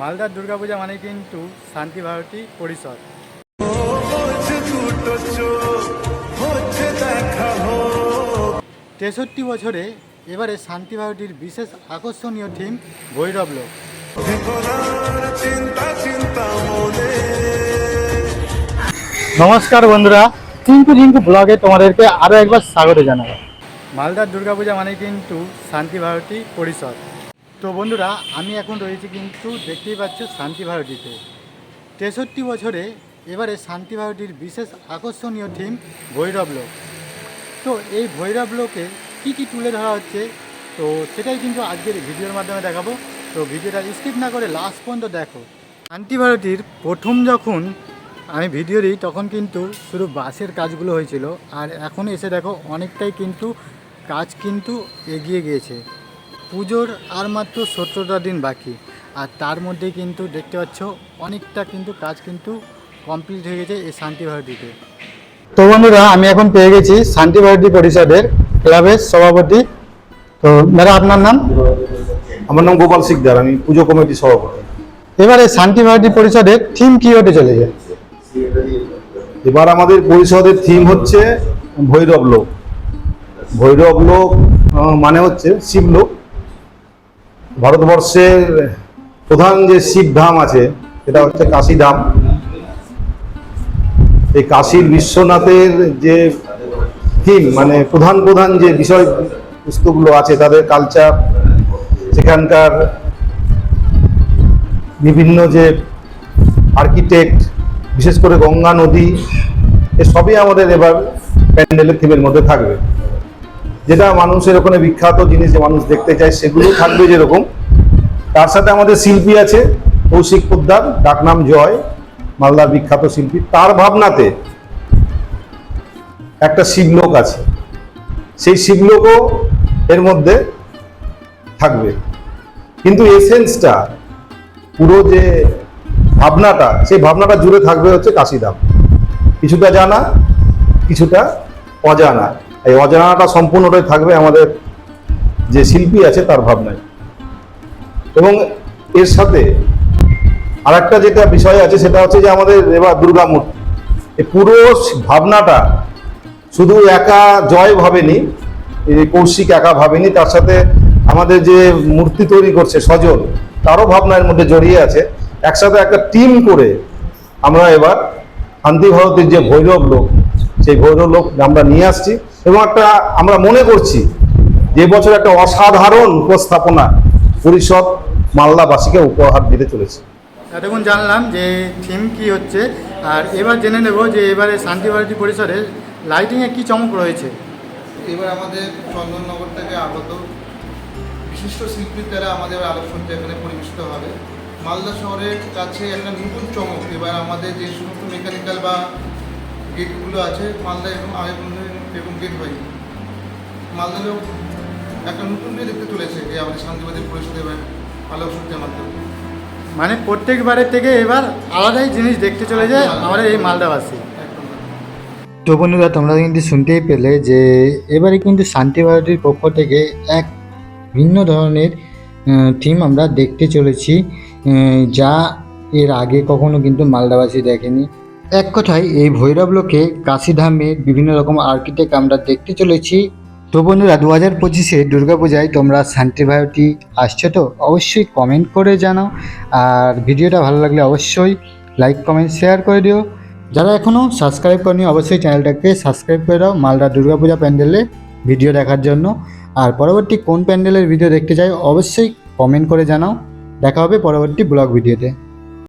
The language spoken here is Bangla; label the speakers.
Speaker 1: মালদার দুর্গাপূজা মানে কিন্তু শান্তি ভারতী পরিষদ। তেষট্টি বছরে এবারে শান্তি ভারতীর বিশেষ আকর্ষণীয় থিম ভৈরব লোক। নমস্কার বন্ধুরা টিঙ্কু টিঙ্কু ব্লগে তোমাদেরকে আরও একবার স্বাগত জানাই। মালদার দুর্গাপূজা মানে কিন্তু শান্তি ভারতী পরিষদ। তো বন্ধুরা, আমি এখন রয়েছি কিন্তু দেখতেই পাচ্ছ শান্তি ভারতীতে। তেষট্টি বছরে এবারে শান্তি ভারতীর বিশেষ আকর্ষণীয় থিম ভৈরব লোক। তো এই ভৈরব লোকে কী কী তুলে ধরা হচ্ছে, তো সেটাই কিন্তু আজকের ভিডিওর মাধ্যমে দেখাবো। তো ভিডিওটা স্কিপ না করে লাস্ট পর্যন্ত দেখো। শান্তি ভারতীর প্রথম যখন আমি ভিডিও দিই, তখন কিন্তু শুধু বাসের কাজগুলো হয়েছিল। আর এখন এসে দেখো, অনেকটাই কিন্তু কাজ কিন্তু এগিয়ে গিয়েছে। পুজোর আর মাত্র সত্তরটা দিন বাকি। আর তার মধ্যে কিন্তু দেখতে পাচ্ছ অনেকটা কিন্তু কাজ কিন্তু কমপ্লিট হয়ে গেছে এই শান্তি ভারতীতে। তো বন্ধুরা আমি এখন পেয়ে গেছি শান্তি ভারতী পরিষদের ক্লাবের সভাপতি। তো দাদা আপনার নাম?
Speaker 2: আমার নাম গোপাল শিকদার আমি পুজো কমিটির সভাপতি।
Speaker 1: এবারে শান্তি ভারতী পরিষদের থিম কি হতে চলেছে?
Speaker 2: এবার আমাদের পরিষদের থিম হচ্ছে ভৈরব লোক। ভৈরব লোক মানে হচ্ছে শিবলোক ভারতবর্ষের প্রধান যে শিব ধাম আছে, সেটা হচ্ছে কাশী ধাম। এই কাশীর বিশ্বনাথের যে থিম মানে প্রধান প্রধান যে বিষয় বস্তুগুলো আছে, তাদের কালচার সেখানকার বিভিন্ন যে আর্কিটেক্ট বিশেষ করে গঙ্গা নদী, এ সবই আমাদের এবার প্যান্ডেলের থিমের মধ্যে থাকবে। যেটা মানুষের ওখানে বিখ্যাত জিনিস যে মানুষ দেখতে চায় সেগুলো থাকবে যেরকম। তার সাথে আমাদের শিল্পী আছে কৌশিক পোদ্দার ডাকনাম জয়, মালদার বিখ্যাত শিল্পী। তার ভাবনাতে একটা শিবলোক আছে। সেই শিবলোকও এর মধ্যে থাকবে। কিন্তু এসেন্সটা, পুরো যে ভাবনাটা, সেই ভাবনাটা জুড়ে থাকবে হচ্ছে কাশিদাম। কিছুটা জানা, কিছুটা অজানা। এই অজানাটা সম্পূর্ণটাই থাকবে আমাদের যে শিল্পী আছে তার ভাবনায়। এবং এর সাথে আরেকটা যেটা বিষয় আছে সেটা হচ্ছে যে আমাদের এবার দুর্গা মূর্তি। এই পুরো ভাবনাটা শুধু একা জয় ভাবেনি কৌশিক একা ভাবেনি, তার সাথে আমাদের যে মূর্তি তৈরি করছে সজল, তারও ভাবনার মধ্যে জড়িয়ে আছে। একসাথে একটা টিম করে আমরা এবার শান্তি ভারতের যে ভৈরব লোক, সেই ভৈরব লোক আমরা নিয়ে আসছি। এবং একটা আমরা মনে করছি যে বছর একটা অসাধারণ উপস্থাপনা পরিষদ মালদাবাসীকে উপহার দিতে চলেছে।
Speaker 1: এতক্ষণ জানলাম যে থিম কি হচ্ছে আর এবার জেনে নেব যে এবারে শান্তি ভারতী পরিষদের লাইটিংয়ে কি চমক রয়েছে।
Speaker 3: এবার আমাদের চন্দননগর থেকে আগত বিশিষ্ট শিল্পীর দ্বারা আমাদের আলোচনাটা এখানে পরিবেশিত হবে। মালদা শহরের কাছে একটা নতুন চমক। এবার আমাদের যে সমস্ত মেকানিক্যাল বা গেটগুলো আছে মালদা এবং আগে এবং গেট হয়নি মালদাতেও একটা নতুন দিয়ে দেখতে চলেছে এই আমাদের শান্তিবাদী পরিষদ এবার আলোকসজ্জার মাধ্যমে
Speaker 1: মানে প্রত্যেকবারের থেকে এবার আলাদাই জিনিস দেখতে চলেছে আমাদের এই মালদাবাসী। তো বন্ধুরা তোমরা কিন্তু শুনতেই পেলে যে এবারে কিন্তু শান্তি ভারতীর পক্ষ থেকে এক ভিন্ন ধরনের থিম আমরা দেখতে চলেছি যা এর আগে কখনো কিন্তু মালদাবাসী দেখেনি। এক কথায়, এই ভৈরব লোকে কাশিধামের বিভিন্ন রকম আর্কিটেক্ট আমরা দেখতে চলেছি। তো বন্ধুরা দু হাজার পঁচিশে দুর্গাপূজায় তোমরা শান্তি ভারতী আসছো তো অবশ্যই কমেন্ট করে জানাও। আর ভিডিওটা ভালো লাগলে অবশ্যই লাইক কমেন্ট শেয়ার করে দিও। যারা এখনও সাবস্ক্রাইব করেনি, অবশ্যই চ্যানেলটাকে সাবস্ক্রাইব করে দাও মালদা দুর্গাপূজা প্যান্ডেলে ভিডিও দেখার জন্য। আর পরবর্তী কোন প্যান্ডেলের ভিডিও দেখতে চাই, অবশ্যই কমেন্ট করে জানাও। দেখা হবে পরবর্তী ব্লগ ভিডিওতে।